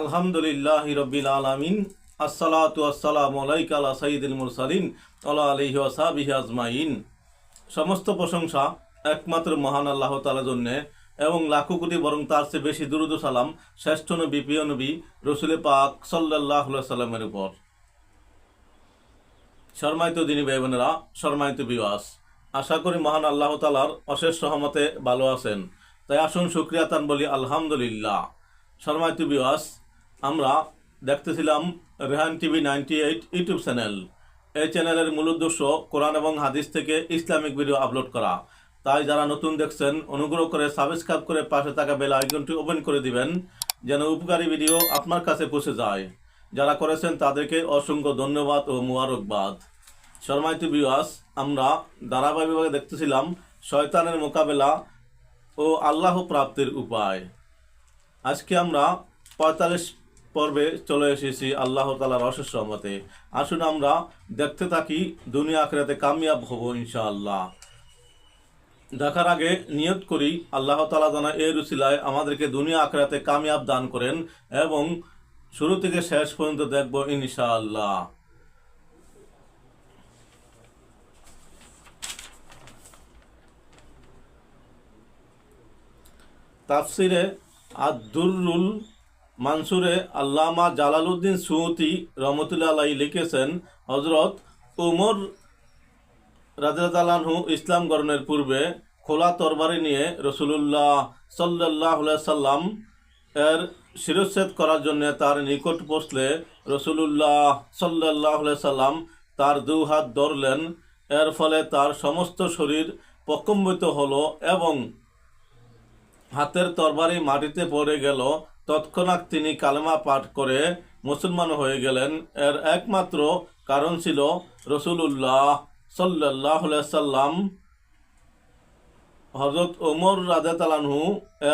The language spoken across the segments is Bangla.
আলহামদুলিল্লাহ রবিল আলমিন, আসসালাতু আসসালামু আলাইকা আলা সাইয়িদুল মুরসালিন আলা আলাইহি ওয়াসাবিহি আজমাইন। সমস্ত প্রশংসা একমাত্র মহান আল্লাহ তাআলার জন্য এবং লাখো কোটি বরং তার চেয়ে বেশি দুরুদ সালাম শ্রেষ্ঠ নবী, প্রিয় নবী, রসুল পাক আলাইহি সাল্লামের উপর। শর্মায়িত দিনী ভাই বোনেরা শর্মায়িত বিবাস আশা করি মহান আল্লাহ তালার অশেষ সহমতে ভালো আছেন। তাই আসুন শুক্রিয়া তান বলি, আলহামদুলিল্লাহ। শর্মায়িত বিবাস আমরা দেখতেছিলাম Rehan TV ninety eight YouTube channel. এই চ্যানেলের মূল উদ্দেশ্য কোরআন এবং হাদিস থেকে ইসলামিক ভিডিও আপলোড করা। তাই যারা নতুন দেখছেন, অনুগ্রহ করে সাবস্ক্রাইব করে পাশে থাকা বেল আইকনটি ওপেন করে দিবেন, যেন উপকারী ভিডিও আপনার কাছে পৌঁছে যায়। যারা করেছেন তাদেরকে অসংখ্য ধন্যবাদ ও মুবারকবাদ। শর্মাইতু বিওয়াস আমরা ধারাবাহিকভাবে দেখতেছিলাম শয়তানের মোকাবেলা ও আল্লাহ প্রাপ্তির উপায়। আজকে আমরা পঁয়তাল্লিশ পর্বে চলে এসেছি আল্লাহ তালার অশেষ রহমতে। আসুন আমরা দেখতে থাকি দুনিয়া আখেরাতে কামিয়াব হব ইনশাআল্লাহ। দেখার আগে নিয়ত করি, আল্লাহ তালা জানা এ রুসিলায় আমাদেরকে দুনিয়া আখেরাতে কামিয়াব দান করেন এবং শুরু থেকে শেষ পর্যন্ত দেখব ইনশাআল্লাহ। তাফসিরে আদুরুল মানসুরে আল্লামা জালালউদ্দিন সুউতি রহমতুল্লাহ আলাই লিখেছেন হজরত উমর রাজাতালানহু ইসলাম গ্রহণের পূর্বে খোলা তরবারি নিয়ে রসুলুল্লাহ সাল্লাহ সাল্লাম এর শিরচ্ছেদ করার জন্য তার নিকট পৌঁছলে রসুলুল্লাহ সাল্লাহ সাল্লাম তার দু হাত ধরলেন। এর ফলে তার সমস্ত শরীর প্রকম্বিত হলো এবং হাতের তরবারি মাটিতে পড়ে গেল। তৎক্ষণাৎ তিনি কালেমা পাঠ করে মুসলমান হয়ে গেলেন। এর একমাত্র কারণ ছিল রসুলুল্লাহ সাল্লাহ সাল্লাম। হজরত ওমর রাজাতালানহু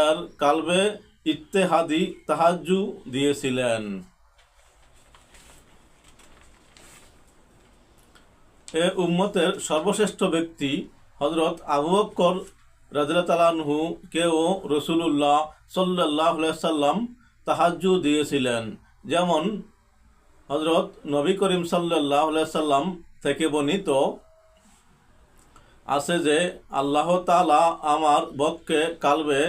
এর কালবে ইত্তেহাদি তাহাজু দিয়েছিলেন। এ উম্মতের সর্বশ্রেষ্ঠ ব্যক্তি হজরত আবু রাজরাতালানহু কেও রসুলুল্লাহ সাল্লাহ সাল্লাম তাহাজু দিয়েছিলেন। যেমন হজরত নবী করিম সাল্লাহ সাল্লাম থেকে বর্ণিত আছে যে আল্লাহ তালা আমার বককে কালবে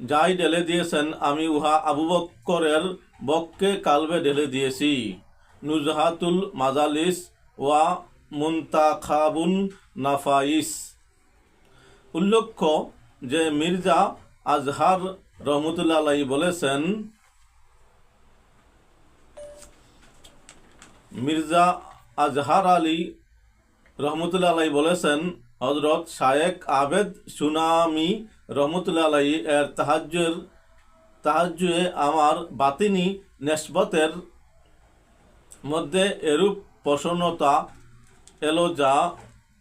যাই ঢেলে দিয়েছেন, আমি উহা আবু বক্করের বককে কালবে ঢেলে দিয়েছি। নুজহাতুল মাজালিস ওয়া মুন্তাখাবুন নাফাইস। উল্লেখ্য যে মির্জা আজহার রহমতুল্লাহ আলাই বলেছেন, মির্জা আজহার আলী রহমতুল্লাহ আলাই বলেছেন হজরত শায়েক আবেদ সুনামি রহমতুল্লাহ আলাই এর তাহাজ্জুর, তাহাজ্জুয়ে আমার বাতিনি নেসবতের মধ্যে এরূপ প্রসন্নতা এলো যা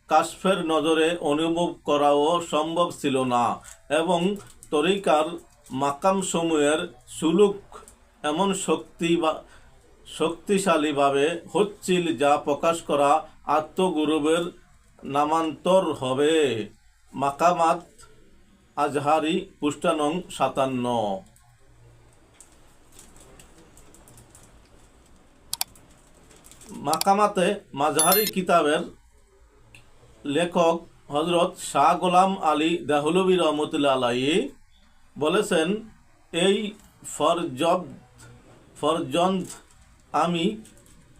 কাশফের নজরে অনুভব করাও সম্ভব ছিল না এবং তরিকার মাকামসমূহের সুলুক এমন শক্তি বা, শক্তিশালীভাবে হচ্ছিল যা প্রকাশ করা আত্মগুরুবের নামান্তর হবে। মাকামাত আজহারি পুষ্টানং সাতান্ন। মাকামাতে মাঝহারি কিতাবের লেখক হজরত শাহ গোলাম আলী দেহলবী রহমতুল্লা আলাই বলেছেন, এই ফরজব ফরজন্দ আমি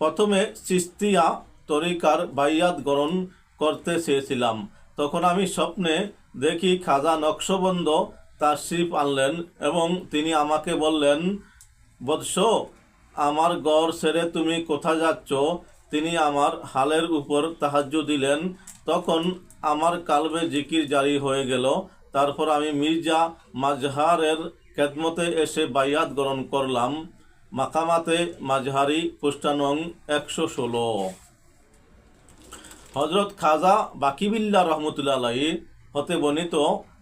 প্রথমে চিস্তিয়া তরিকার বাইয়াত গ্রহণ করতে চেয়েছিলাম। তখন আমি স্বপ্নে দেখি খাজা নকশবন্দ তার শিপ আনলেন এবং তিনি আমাকে বললেন, বৎস, আমার গড় ছেড়ে তুমি কোথায় যাচ্ছ? তিনি আমার হালের উপর তাহাজ্য দিলেন তখন আমার কালবে জিকির জারি হয়ে গেল। তারপর আমি মির্জা মাজহারের খেদমতে এসে বাইয়াত গ্রহণ করলাম। মাকামাতে মাজহারি পুষ্টানং একশো ষোলো। হজরত খাজা বাকিবিল্লা রহমতুল্লা আলাই হতে বর্ণিত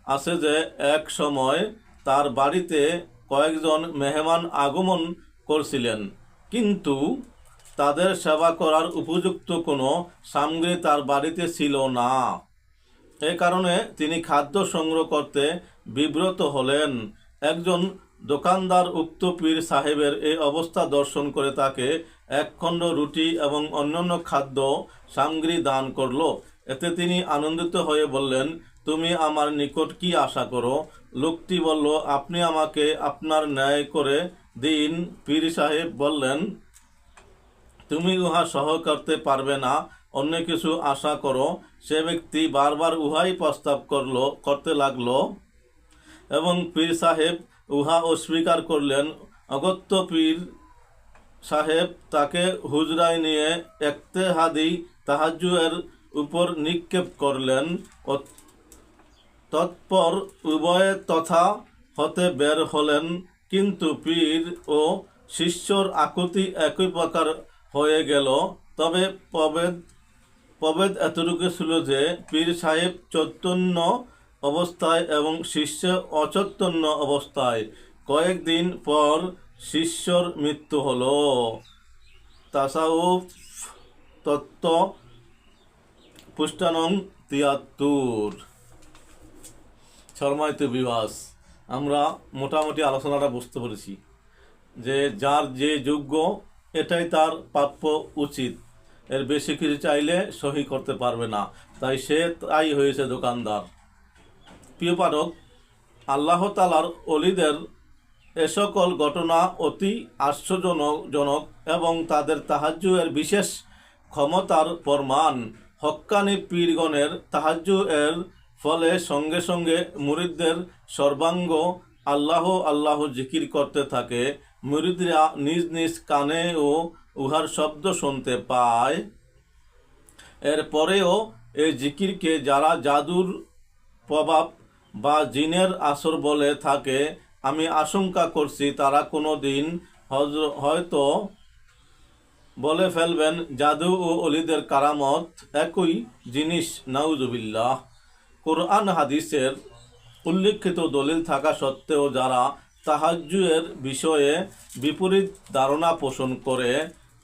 আছে যে, এক সময় তার বাড়িতে কয়েকজন মেহমান আগমন করছিলেন। কিন্তু তাদের সেবা করার উপযুক্ত কোনো সামগ্রী তার বাড়িতে ছিল না। এ কারণে তিনি খাদ্য সংগ্রহ করতে বিব্রত হলেন। একজন দোকানদার উক্ত পীর সাহেবের এই অবস্থা দর্শন করে তাকে একখণ্ড রুটি এবং অন্যান্য খাদ্য সামগ্রী দান করল। এতে তিনি আনন্দিত হয়ে বললেন, তুমি আমার নিকট কি আশা করো? লোকটি বলল, আপনি আমাকে আপনার ন্যায় করে দিন। পীর সাহেব বললেন তুমি উহা সহ করতে পারবে না, অন্য কিছু আশা করো। সে ব্যক্তি বারবার উহাই প্রস্তাব করল, করতে লাগল। এবং পীর সাহেব উহা অস্বীকার করলেন। অগত্য পীর সাহেব তাকে হুজরায় নিয়ে একতেহাদি তাহাজুয়ের উপর নিক্ষেপ করলেন। তৎপর উভয়ে তথা হতে বের হলেন। কিন্তু পীর ও শিষ্যর আকুতি একই প্রকার হয়ে গেল। তবে প্রবেদ প্রবেদ এতটুকু ছিল যে পীর সাহেব চৈতন্য অবস্থায় এবং শিষ্য অচৈতন্য অবস্থায় কয়েকদিন পর শিষ্যর মৃত্যু হল। তাসাউফ তত্ত্ব, পুষ্টানং তিয়াত্তর। শর্মায়িত বিবাস। আমরা মোটামুটি আলোচনাটা বুঝতে পেরেছি যে যার যে যোগ্য এটাই তার প্রাপ্য উচিত। এর বেশি কিছু চাইলে সহি করতে পারবে না। তাই সে তাই হয়েছে দোকানদার। প্রিয় পাঠক, আল্লাহ তালার অলিদের এ সকল ঘটনা অতি আশ্চর্যজনক এবং তাদের তাহাজ্জুয়ের বিশেষ ক্ষমতার প্রমাণ। হক্কানি পীরগণের তাহাজ্জু এর ফলে সঙ্গে সঙ্গে মুরিদদের সর্বাঙ্গ আল্লাহ আল্লাহ জিকির করতে থাকে। মুরিদরা নিজ নিজ কানে ও উহার শব্দ শুনতে পায়। এরপরেও এই জিকিরকে যারা জাদুর প্রভাব বা জিনের আসর বলে থাকে, আমি আশঙ্কা করছি তারা কোনো দিন হয়তো বলে ফেলবেন, জাদু ও অলিদের কারামত একই জিনিস, নাউজুবিল্লাহ। কোরআন হাদিসের উল্লিখিত দলিল থাকা সত্ত্বেও যারা তাহাজ্জুয়ের বিষয়ে বিপরীত ধারণা পোষণ করে,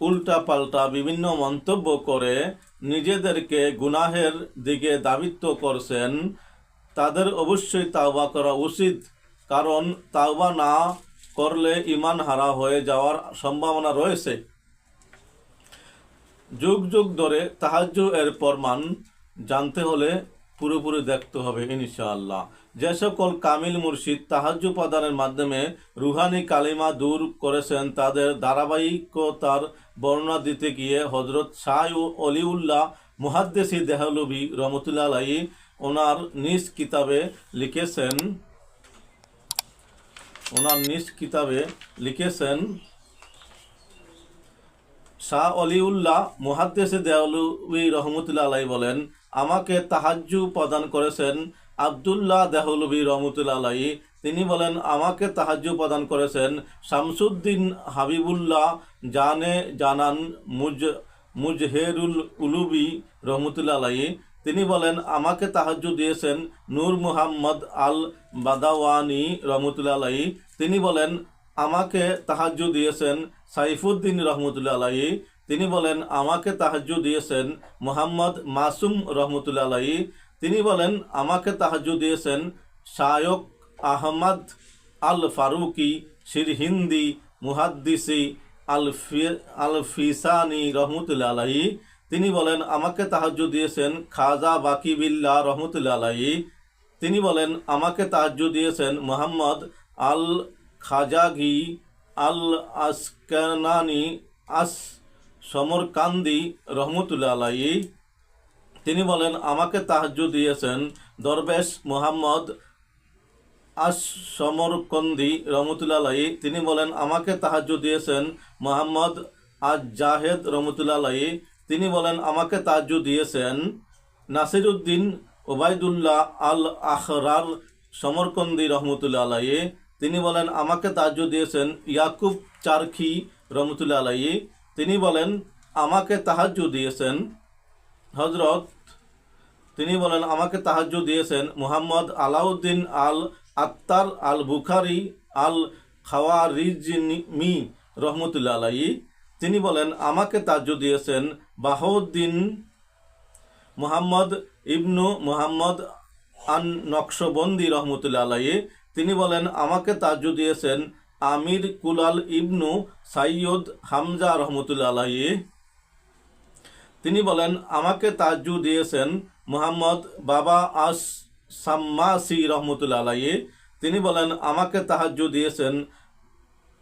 উল্টাপাল্টা বিভিন্ন মন্তব্য করে নিজেদেরকে গুনাহের দিকে দাবিত্ব করছেন, তাদের অবশ্যই তাওবা করা উচিত। কারণ তাওবা না করলে ইমান হারা হয়ে যাওয়ার সম্ভাবনা রয়েছে। যুগ যুগ ধরে তাহাজ্য এর প্রমাণ জানতে হলে পুরোপুরি দেখতে হবে ইনশাআল্লাহ। যে সকল কামিল মুর্শিদ তাহাজ্য প্রদানের মাধ্যমে রুহানি কালিমা দূর করেছেন, তাদের ধারাবাহিকতার বর্ণনা দিতে গিয়ে হজরত শাহ অলিউল্লাহ মুহাদ্দেসি দেহলবি রহমতুল্লাহ আলাই ওনার নিজ কিতাবে লিখেছেন, ওনার নিজ কিতাবে লিখেছেন, শাহ অলিউল্লাহ মুহাদ্দেসে দেহলুবি রহমতুল্লাহ আলাই বলেন, আমাকে তাহাজ্জু প্রদান করেছেন আবদুল্লাহ দেহলবি রহমতুল্লাহ তিনি বলেন, আমাকে তাহাজ্জু প্রদান করেছেন শামসুদ্দিন হাবিবুল্লাহ জানে জানান মুজ, মুজহেরুল উলুবি রহমতুল্লাহ তিনি বলেন, আমাকে তাহাজ্জু দিয়েছেন নূর মুহাম্মদ আল বাদাওয়ানি রহমতুল্লাহ তিনি বলেন, আমাকে তাহাজ্জু দিয়েছেন সাইফুদ্দিন রহমতুল্লাহ তিনি বলেন, আমাকে তাহাজ্জু দিয়েছেন মোহাম্মদ মাসুম রহমতুল্লাহ তিনি বলেন, আমাকে তাহাজ্জু দিয়েছেন শায়ক আহমদ আল ফারুকি শিরহিন্দি মুহাদ্দিসি আল আল ফিসানি রহমতুল্লাহ আলাই তিনি বলেন, আমাকে তাহাজ্জু দিয়েছেন খাজা বাকিবিল্লা রহমতুল্লাহ আলাই তিনি বলেন, আমাকে তাহাজ্জু দিয়েছেন মোহাম্মদ আল খাজাগি আল আসকানানি আস সমরকান্দি রহমতুল্লাহ আলাই তিনি বলেন, আমাকে তাহাজ্জু দিয়েছেন দরবেশ মোহাম্মদ আস সমরকন্দি রহমতুল্লাহ। তিনি বলেন, আমাকে তাহাজ্জু দিয়েছেন মোহাম্মদ আজ জাহেদ রহমতুল্লাহ। তিনি বলেন, আমাকে তাহাজ্জু দিয়েছেন নাসিরুদ্দিন ওবায়দুল্লাহ আল আখরার সমরকন্দি রহমতুল্লাহ। আলাই তিনি বলেন, আমাকে তাহাজ্জু দিয়েছেন ইয়াকুব চারখি রহমতুল্লাহ। আলাই তিনি বলেন, আমাকে তাহাজ্জু দিয়েছেন হজরত তিনি বলেন, আমাকে তাহাজ্জু দিয়েছেন মুহাম্মদ আলাউদ্দিন আল আত্তার আল বুখারি আল খাওয়ারিজমি রহমতুল্লা আলাই তিনি বলেন, আমাকে তাহাজ্জু দিয়েছেন বাহউদ্দিন মুহাম্মদ ইবনু মুহাম্মদ আন নকশবন্দি রহমতুল্লা আলাই তিনি বলেন, আমাকে তাজ্জু দিয়েছেন আমির কুলাল ইবনু সাইয়দ হামজা রহমতুল্লা আলাহি তিনি বলেন, আমাকে তাজ্জু দিয়েছেন মোহাম্মদ বাবা আস সাম্মাসি রহমতুল্লা আলাহি তিনি বলেন, আমাকে তাহাজ্জু দিয়েছেন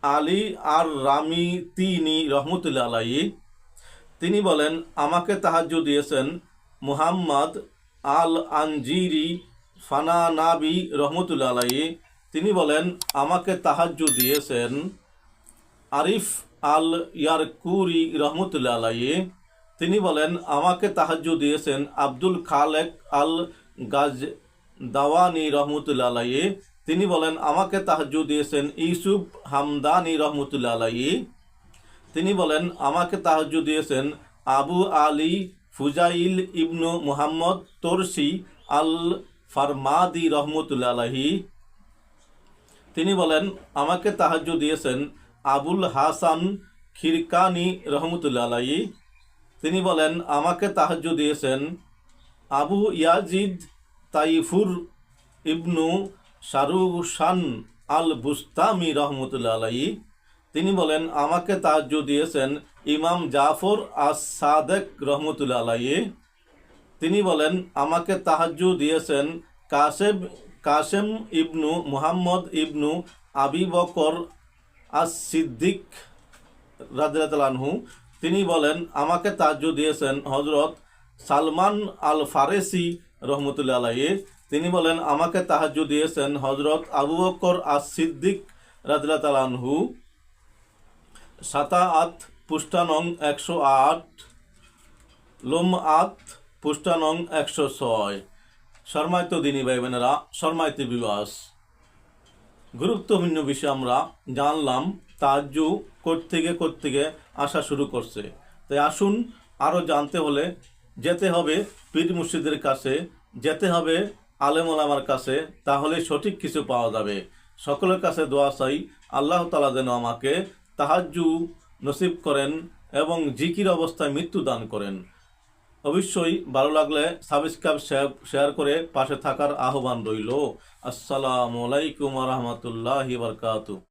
আলী আর রামি তিনি রহমতুল্লা আলাহি তিনি বলেন, আমাকে তাহাজ্জু দিয়েছেন মুহাম্মদ আল আনজিরি ফানানাবি রহমতুল্লা আলাহি তিনি বলেন, আমাকে তাহাজ্জু দিয়েছেন আরিফ আল ইয়ারকুরি রহমতুল্লা আলাহি তিনি বলেন, আমাকে তাহাজ্জু দিয়েছেন আব্দুল খালেক আল গাজ দাওয়ানি রহমতুল্লা আলাহি তিনি বলেন, আমাকে তাহাজ্জু দিয়েছেন ইউসুফ হামদানি রহমতুল্লা আলাহি তিনি বলেন, আমাকে তাহাজ্জু দিয়েছেন আবু আলী ফুজাইল ইবনু মুহাম্মদ তোরসি আল ফারমাদি রহমতুল্লা আলাহি তিনি বলেন, আমাকে তাহাজ্জু দিয়েছেন আবুল হাসান খিরকানি রহমতুল্লা আলাহি তিনি বলেন, আমাকে তাহাজ্জু দিয়েছেন Abu Yazid Taifur ibnu Sharushan al Bustami রহমতুল্লা আলাহি তিনি বলেন, আমাকে তাহাজ্জু দিয়েছেন ইমাম জাফর আস সাদেক রহমতুল্লা আলাহি তিনি বলেন, আমাকে তাহাজ্জু দিয়েছেন কাসেব, কাসেম ইবনু মুহাম্মদ ইবনু আবি বকর আস সিদ্দিক রাজু তিনি বলেন, আমাকে তাজ্জু দিয়েছেন হজরত সালমান আল ফারেসি রহমতুল্লা আলাহি তিনি বলেন, আমাকে তাহাজ্জু দিয়েছেন হজরত আবু বকর আস সিদ্দিক রাজুল্লাহ তালানহু সাতাআত পুষ্টানং একশো আট লোম আত পুষ্টানং একশো ছয়। শর্মায়িত দিনী ভাই বোনেরা শর্মায়িত বিবাস গুরুত্বপূর্ণ বিষয় আমরা জানলাম, তাজ্জু থেকে থেকে আসা শুরু করছে। তাই আসুন আরও জানতে হলে যেতে হবে পীর মুর্শিদের কাছে, যেতে হবে আলেম ওলামার কাছে, তাহলে সঠিক কিছু পাওয়া যাবে। সকলের কাছে দোয়া চাই, আল্লাহ তালা যেন আমাকে তাহাজ্জু নসিব করেন এবং জিকির অবস্থায় মৃত্যু দান করেন। অবশ্যই ভালো লাগলে সাবস্ক্রাইব, শেয়ার করে পাশে থাকার আহ্বান রইল। আসসালামু আলাইকুম রহমতুল্লাহ বারকাতু